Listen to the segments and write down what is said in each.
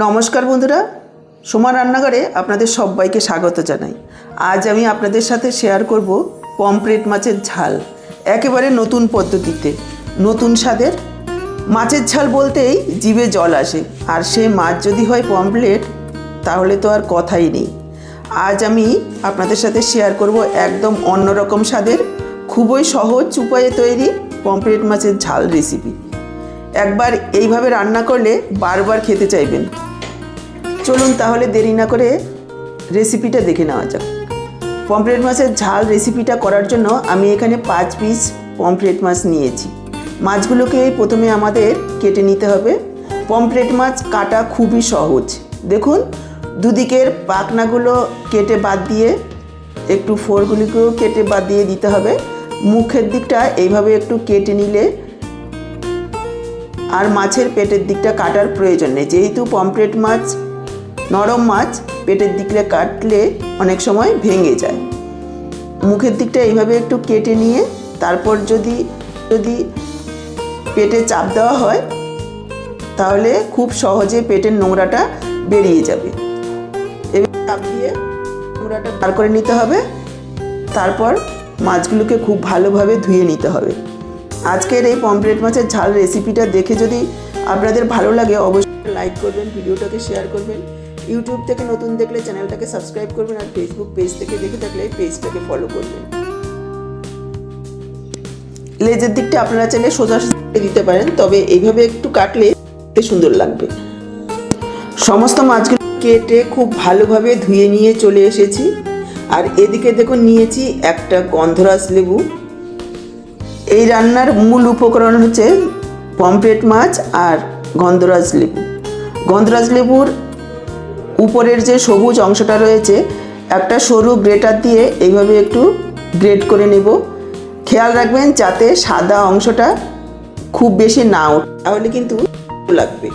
নমস্কার বন্ধুরা, সোমা রান্নাঘরে আপনাদের সবাইকে স্বাগত জানাই। আজ আমি আপনাদের সাথে শেয়ার করব পমপ্লেট মাছের ঝাল, একেবারে নতুন পদ্ধতিতে। নতুন স্বাদের। মাছের ঝাল বলতেই জিভে জল আসে, আর সেই মাছ যদি হয় পমপ্লেট তাহলে তো আর কথাই নেই। আজ আমি আপনাদের সাথে শেয়ার করব একদম অন্যরকম স্বাদের, খুবই সহজ উপায়ে তৈরি পমপ্লেট মাছের ঝাল রেসিপি একবার এইভাবে রান্না করলে বারবার খেতে চাইবেন। চলুন তাহলে দেরি না করে রেসিপিটা দেখে নেওয়া যাক। পমফ্রেট মাছের ঝাল রেসিপিটা করার জন্য আমি এখানে পাঁচ পিস পমফ্রেট মাছ নিয়েছি। মাছগুলোকে প্রথমে আমাদের কেটে নিতে হবে। পমফ্রেট মাছ কাটা খুবই সহজ। দেখুন, দুদিকের পাখনাগুলো কেটে বাদ দিয়ে একটু ফোরগুলিকেও কেটে বাদ দিয়ে দিতে হবে। মুখের দিকটা এইভাবে একটু কেটে নিলে আর মাছের পেটের দিকটা কাটার প্রয়োজন নেই। যেহেতু পমফ্রেট মাছ, নরম মাছ পেটের দিকটা কাটলে অনেক সময় ভেঙে যায়। মুখের দিকটা এইভাবে একটু কেটে নিয়ে তারপর যদি যদি পেটে চাপ দেওয়া হয়, তাহলে খুব সহজে পেটের নোংরাটা বেরিয়ে যাবে। এবার চাপ দিয়ে নোংরাটা বার করে নিতে হবে। তারপর মাছগুলোকে খুব ভালোভাবে ধুয়ে নিতে হবে। আজকের এই পমফ্রেট মাছের ঝাল রেসিপিটা দেখে যদি আপনাদের ভালো লাগে, অবশ্যই লাইক করবেন, ভিডিওটাকে শেয়ার করবেন। ইউটিউব থেকে নতুন দেখলে চ্যানেলটাকে সাবস্ক্রাইব করবেন আর ফেসবুক পেজ থেকে দেখে থাকলে পেজটাকে ফলো করবেন। লেজের দিকটা আপনারা চাইলে সোজা দিতে পারেন, তবে এইভাবে একটু কাটলে সুন্দর লাগবে। সমস্ত মাছগুলো কেটে খুব ভালোভাবে ধুয়ে নিয়ে চলে এসেছি। আর এদিকে দেখুন, নিয়েছি একটা গন্ধরাজ লেবু। এই রান্নার মূল উপকরণ হচ্ছে পমফ্রেট মাছ আর গন্ধরাজ লেবু। গন্ধরাজ লেবুর উপরের যে সবুজ অংশটা রয়েছে, একটা সরু গ্রেটার দিয়ে এইভাবে একটু গ্রেট করে নেব। খেয়াল রাখবেন যাতে সাদা অংশটা খুব বেশি না ওঠে, তাহলে কিন্তু লাগবে।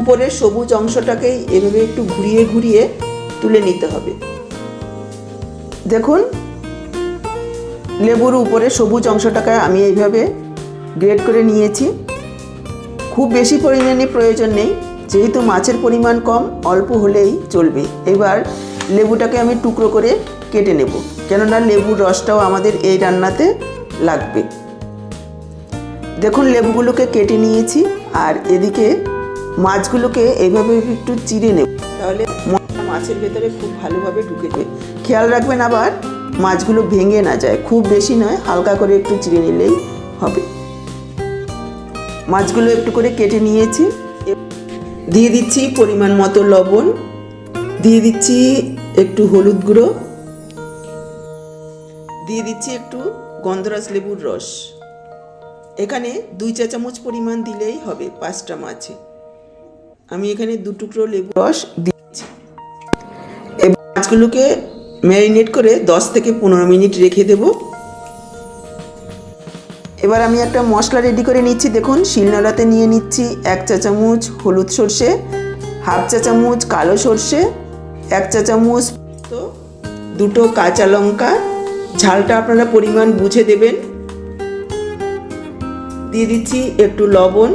উপরের সবুজ অংশটাকেই এভাবে একটু ঘুরিয়ে ঘুরিয়ে তুলে নিতে হবে। দেখুন লেবুর উপরে সবুজ অংশটাকে আমি এইভাবে গ্রেড করে নিয়েছি। খুব বেশি পরিমাণে প্রয়োজন নেই, যেহেতু মাছের পরিমাণ কম, অল্প হলেই চলবে। এবার লেবুটাকে আমি টুকরো করে কেটে নেব, কেননা লেবুর রসটাও আমাদের এই রান্নাতে লাগবে। দেখুন, লেবুগুলোকে কেটে নিয়েছি, আর এদিকে মাছগুলোকে এইভাবে একটু চিড়ে নেব। তাহলে মাছের ভেতরে খুব ভালোভাবে ঢুকে খেয়াল রাখবেন আবার মাছগুলো ভেঙে না যায়। খুব বেশি নয়, হালকা করে একটু চিড়ে নিলেই হবে। মাছগুলো একটু করে কেটে নিয়েছি। দিয়ে দিচ্ছি পরিমাণ মতো লবণ। দিয়ে দিচ্ছি একটু হলুদ গুঁড়ো। দিয়ে দিচ্ছি একটু গন্ধরাজ লেবুর রস। এখানে দুই চা চামচ পরিমাণ দিলেই হবে পাঁচটা মাছে। আমি এখানে দু টুকরো লেবু রস এবার মাছগুলোকে ম্যারিনেট করে দশ থেকে পনেরো মিনিট রেখে দেব। এবার আমি একটা মশলা রেডি করে নিচ্ছি। দেখুন, শিলনোড়াতে নিয়ে নিচ্ছি এক চা চামচ হলুদ সর্ষে, হাফ চা চামচ কালো সর্ষে, এক চা চামচ তো দুটো কাঁচা লঙ্কা। ঝালটা আপনারা পরিমাণ বুঝে দেবেন। দিয়ে দিচ্ছি একটু লবণ।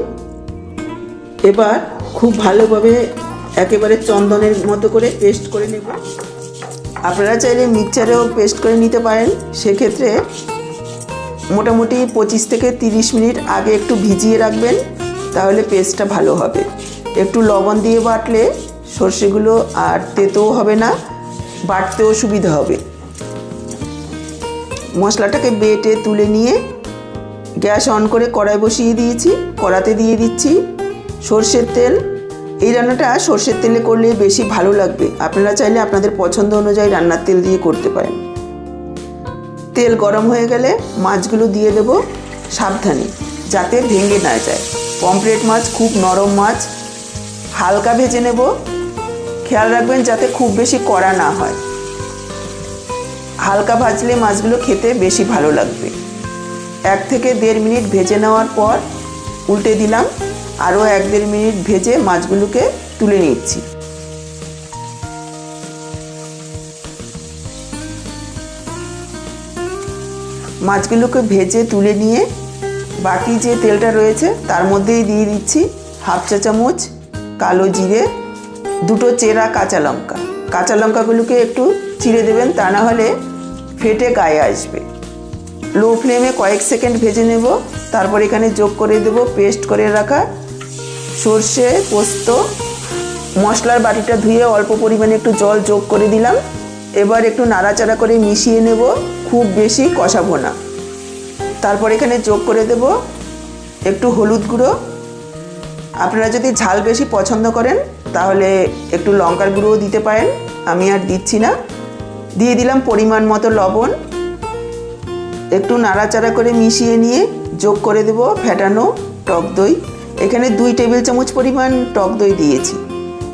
এবার খুব ভালোভাবে একেবারে চন্দনের মতো করে পেস্ট করে নেব। আপনারা চাইলে মিক্সচারেও পেস্ট করে নিতে পারেন। সেক্ষেত্রে মোটামুটি পঁচিশ থেকে তিরিশ মিনিট আগে একটু ভিজিয়ে রাখবেন, তাহলে পেস্টটা ভালো হবে। একটু লবণ দিয়ে বাটলে সর্ষেগুলো আর তেতেও হবে না, বাটতেও সুবিধা হবে। মশলাটাকে বেটে তুলে নিয়ে গ্যাস অন করে কড়াই বসিয়ে দিয়েছি, কড়াতে দিয়ে দিচ্ছি সর্ষের তেল। এই রান্নাটা সর্ষের তেলে করলে বেশি ভালো লাগবে। আপনারা চাইলে আপনাদের পছন্দ অনুযায়ী রান্নার তেল দিয়ে করতে পারেন। তেল গরম হয়ে গেলে মাছগুলো দিয়ে দেব সাবধানে, যাতে ভেঙে না যায়। পমফ্রেট মাছ, খুব নরম মাছ, হালকা ভেজে নেব। খেয়াল রাখবেন যাতে খুব বেশি কড়া না হয়। হালকা ভাজলে মাছগুলো খেতে বেশি ভালো লাগবে। এক থেকে দেড় মিনিট ভেজে নেওয়ার পর উল্টে দিলাম। আরও এক দেড় মিনিট ভেজে মাছগুলোকে তুলে নিচ্ছি। মাছগুলোকে ভেজে তুলে নিয়ে বাকি যে তেলটা রয়েছে তার মধ্যেই দিয়ে দিচ্ছি হাফ চা চামচ কালো জিরে, দুটো চেরা কাঁচা লঙ্কা। কাঁচা লঙ্কাগুলোকে একটু চিড়ে দেবেন, তা না হলে ফেটে গায়ে আসবে। লো ফ্লেমে কয়েক সেকেন্ড ভেজে নেব, তারপর এখানে যোগ করে দেব, পেস্ট করে রাখা সর্ষে, পোস্ত, মশলার বাটিটা ধুয়ে অল্প পরিমাণে একটু জল যোগ করে দিলাম। এবার একটু নাড়াচাড়া করে মিশিয়ে নেব, খুব বেশি কষাবো না। তারপর এখানে যোগ করে দেব একটু হলুদ গুঁড়ো। আপনারা যদি ঝাল বেশি পছন্দ করেন, তাহলে একটু লঙ্কার গুঁড়োও দিতে পারেন, আমি আর দিচ্ছি না। দিয়ে দিলাম পরিমাণ মতো লবণ। একটু নাড়াচাড়া করে মিশিয়ে নিয়ে যোগ করে দেব ফ্যাটানো টক দই। এখানে দুই টেবিল চামচ পরিমাণ টক দই দিয়েছি।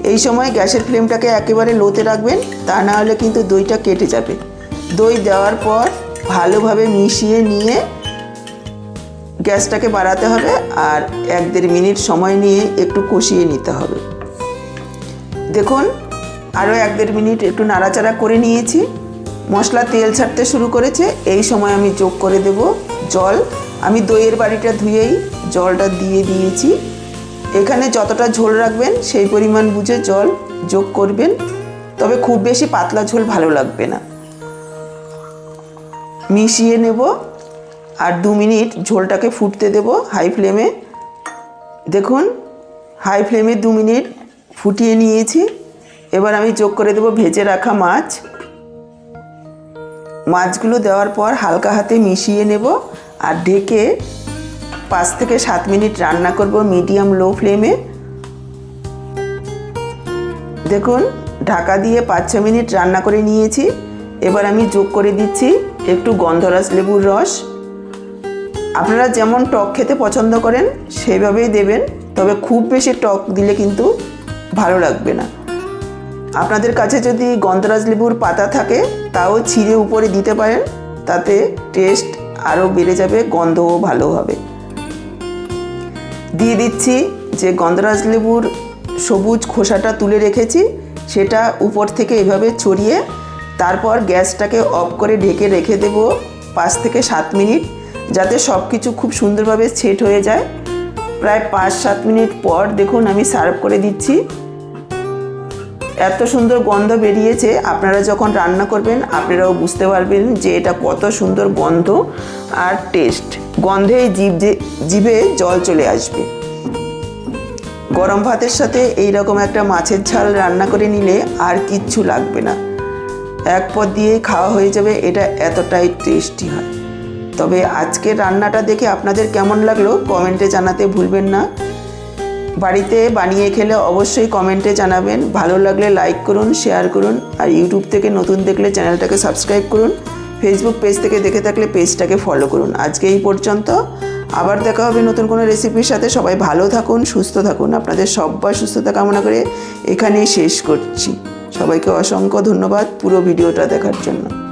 এই সময় গ্যাসের ফ্লেমটাকে একেবারে লোতে রাখবেন, তা না হলে কিন্তু দইটা কেটে যাবে। দই দেওয়ার পর ভালোভাবে মিশিয়ে নিয়ে গ্যাসটাকে বাড়াতে হবে আর এক দেড় মিনিট সময় নিয়ে একটু কষিয়ে নিতে হবে। দেখুন, আরও এক দেড় মিনিট একটু নাড়াচাড়া করে নিয়েছি। মশলা তেল ছাড়তে শুরু করেছে, এই সময় আমি যোগ করে দেব জল। আমি দইয়ের বাড়িটা ধুয়েই জলটা দিয়ে দিয়েছি। এখানে যতটা ঝোল রাখবেন, সেই পরিমাণ বুঝে জল যোগ করবেন। তবে খুব বেশি পাতলা ঝোল ভালো লাগবে না। মিশিয়ে নেব আর দু মিনিট ঝোলটাকে ফুটতে দেব হাই ফ্লেমে। দেখুন, হাই ফ্লেমে দু মিনিট ফুটিয়ে নিয়েছি। এবার আমি যোগ করে দেব ভেজে রাখা মাছ। মাছগুলো দেওয়ার পর হালকা হাতে মিশিয়ে নেব। আর ঢেকে পাঁচ থেকে সাত মিনিট রান্না করব মিডিয়াম লো ফ্লেমে। দেখুন, ঢাকা দিয়ে পাঁচ ছ মিনিট রান্না করে নিয়েছি। এবার আমি যোগ করে দিচ্ছি একটু গন্ধরাজ লেবুর রস। আপনারা যেমন টক খেতে পছন্দ করেন সেইভাবেই দেবেন। তবে খুব বেশি টক দিলে কিন্তু ভালো লাগবে না। আপনাদের কাছে যদি গন্ধরাজ লেবুর পাতা থাকে, তাও ছিঁড়ে উপরে দিতে পারেন। তাতে টেস্ট আরও বেড়ে যাবে, গন্ধও ভালো হবে। দিয়ে দিচ্ছি যে গন্ধরাজ লেবুর সবুজ খোসাটা তুলে রেখেছি, সেটা উপর থেকে এভাবে ছড়িয়ে তারপর গ্যাসটাকে অফ করে ঢেকে রেখে দেব পাঁচ থেকে সাত মিনিট, যাতে সব কিছু খুব সুন্দরভাবে সেট হয়ে যায়। প্রায় পাঁচ সাত মিনিট পর দেখুন আমি সার্ভ করে দিচ্ছি। এত সুন্দর গন্ধ বেরিয়েছে, আপনারা যখন রান্না করবেন, আপনারাও বুঝতে পারবেন যে এটা কত সুন্দর গন্ধ আর টেস্ট গন্ধেই যে জিভে জল চলে আসবে। গরম ভাতের সাথে এই রকম একটা মাছের ঝাল রান্না করে নিলে আর কিচ্ছু লাগবে না। এক পদ দিয়েই খাওয়া হয়ে যাবে, এটা এতটাই টেস্টি হয়। তবে আজকের রান্নাটা দেখে আপনাদের কেমন লাগল, কমেন্টে জানাতে ভুলবেন না। বাড়িতে বানিয়ে খেলে অবশ্যই কমেন্টে জানাবেন। ভালো লাগলে লাইক করুন শেয়ার করুন, আর ইউটিউব থেকে নতুন দেখলে চ্যানেলটাকে সাবস্ক্রাইব করুন। ফেসবুক পেজ থেকে দেখে থাকলে পেজটাকে ফলো করুন। আজকে এই পর্যন্ত। আবার দেখা হবে নতুন কোনো রেসিপির সাথে। সবাই ভালো থাকুন, সুস্থ থাকুন। আপনাদের সব্বার সুস্থতা কামনা করে এখানেই শেষ করছি। সবাইকে অসংখ্য ধন্যবাদ পুরো ভিডিওটা দেখার জন্য।